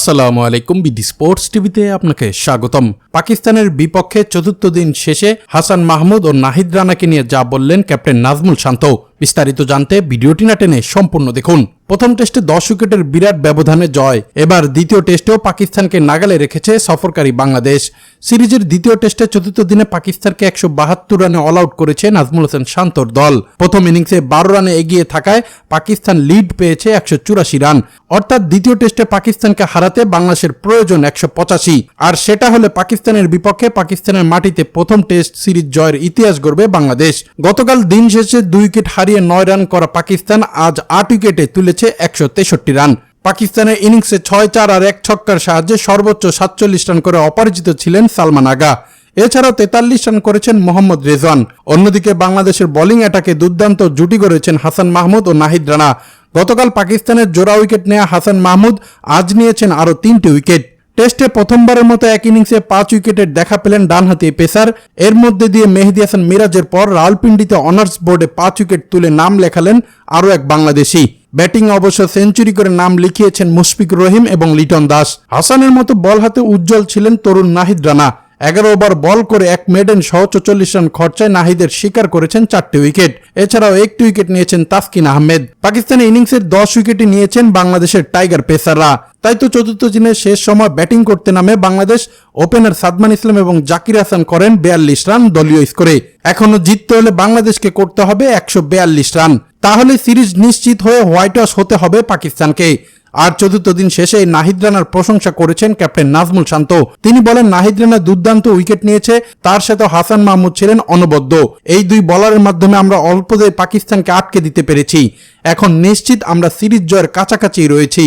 আসসালামু আলাইকুম BD sports টিভিতে আপনাকে স্বাগতম। পাকিস্তানের বিপক্ষে চতুর্থ দিন শেষে হাসান মাহমুদ ও নাহিদ রানাকে নিয়ে যা বললেন ক্যাপ্টেন নাজমুল শান্ত। বিস্তারিত জানতে ভিডিওটি না টেনে সম্পূর্ণ দেখুন। প্রথম টেস্টে দশ উইকেটের বিরাট ব্যবধানে জয়। এবার দ্বিতীয় টেস্টেও পাকিস্তানকে নাগালে রেখেছে সফরকারী বাংলাদেশ। সিরিজের দ্বিতীয় টেস্টে চতুর্থ দিনে পাকিস্তানকে একশো বাহাত্তর রানে অল আউট করেছে নাজমুল হোসেন শান্তর দল। প্রথম ইনিংসে বারো রানে এগিয়ে থাকায় পাকিস্তান লিড পেয়েছে একশো চুরাশি রান। অর্থাৎ দ্বিতীয় টেস্টে পাকিস্তানকে হারাতে বাংলাদেশের প্রয়োজন একশো পঁচাশি। আর সেটা হলে পাকিস্তানের বিপক্ষে পাকিস্তানের মাটিতে প্রথম টেস্ট সিরিজ জয়ের ইতিহাস গড়বে বাংলাদেশ। গতকাল দিন শেষে দুই উইকেট হারিয়ে নয় রান করা পাকিস্তান আজ আট উইকেটে তুলেছে একশো তেষট্টি রান। পাকিস্তানের ইনিংসে ছয়, চার আর এক ছক্কার সাহায্যে সর্বোচ্চ সাতচল্লিশ রান করে অপরাজিত ছিলেন সালমান আগা। এছাড়াও তেতাল্লিশ রান করেছেন মোহাম্মদ রেজওয়ান। অন্যদিকে বাংলাদেশের বোলিং অ্যাটাকে দুর্দান্ত জুটি করেছেন হাসান মাহমুদ ও নাহিদ রানা। গতকাল পাকিস্তানের জোড়া উইকেট নেয়া হাসান মাহমুদ আজ নিয়েছেন আরও তিনটি উইকেট। টেস্টে প্রথমবারের মতো এক ইনিংসে পাঁচ উইকেটের দেখা পেলেন ডানহাতি পেসার। এর মধ্যে দিয়ে মেহেদি হাসান মিরাজের পর রাওয়ালপিন্ডিতে অনার্স বোর্ডে পাঁচ উইকেট তুলে নাম লেখালেন আরও এক বাংলাদেশি। ব্যাটিং অবশ্য সেঞ্চুরি করে নাম লিখিয়েছেন মুশফিক রহিম এবং লিটন দাস। হাসানের মতো বল হাতে উজ্জ্বল ছিলেন তরুণ নাহিদ রানা। এগারো ওভার বল করে এক মেডেন সহ চল্লিশ রান খরচায় নাহিদের শিকার করেছেন চারটি উইকেট। এছাড়াও একটি উইকেট নিয়েছেন তাসকিন আহমেদ। পাকিস্তানি ইনিংসের দশ উইকেটে নিয়েছেন বাংলাদেশের টাইগার পেসাররা। তাই তো চতুর্থ দিনের শেষ সময় ব্যাটিং করতে নামে বাংলাদেশ। ওপেনার সাদমান ইসলাম এবং জাকির হাসান করেন বিয়াল্লিশ রান দলীয় স্কোরে। এখনও জিততে হলে বাংলাদেশকে করতে হবে একশো বিয়াল্লিশ রান। তাহলে সিরিজ নিশ্চিত হয়ে হোয়াইট হাউস হতে হবে পাকিস্তানকে। আর চতুর্থ দিন শেষে নাহিদ রানার প্রশংসা করেছেন ক্যাপ্টেন নাজমুল শান্ত। তিনি বলেন, নাহিদ রানা দুর্দান্ত উইকেট নিয়েছে, তার সাথে হাসান মাহমুদ ছিলেন অনবদ্য। এই দুই বলারের মাধ্যমে আমরা অল্পদের পাকিস্তানকে আটকে দিতে পেরেছি। এখন নিশ্চিত আমরা সিরিজ জয়ের কাছাকাছি রয়েছি,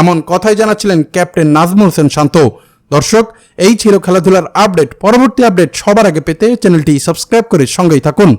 এমন কথাই জানাচ্ছিলেন ক্যাপ্টেন নাজমুল হোসেন শান্ত। দর্শক, এই ছিল খেলাধুলার আপডেট। পরবর্তী আপডেট সবার আগে পেতে চ্যানেলটি সাবস্ক্রাইব করে সঙ্গেই থাকুন।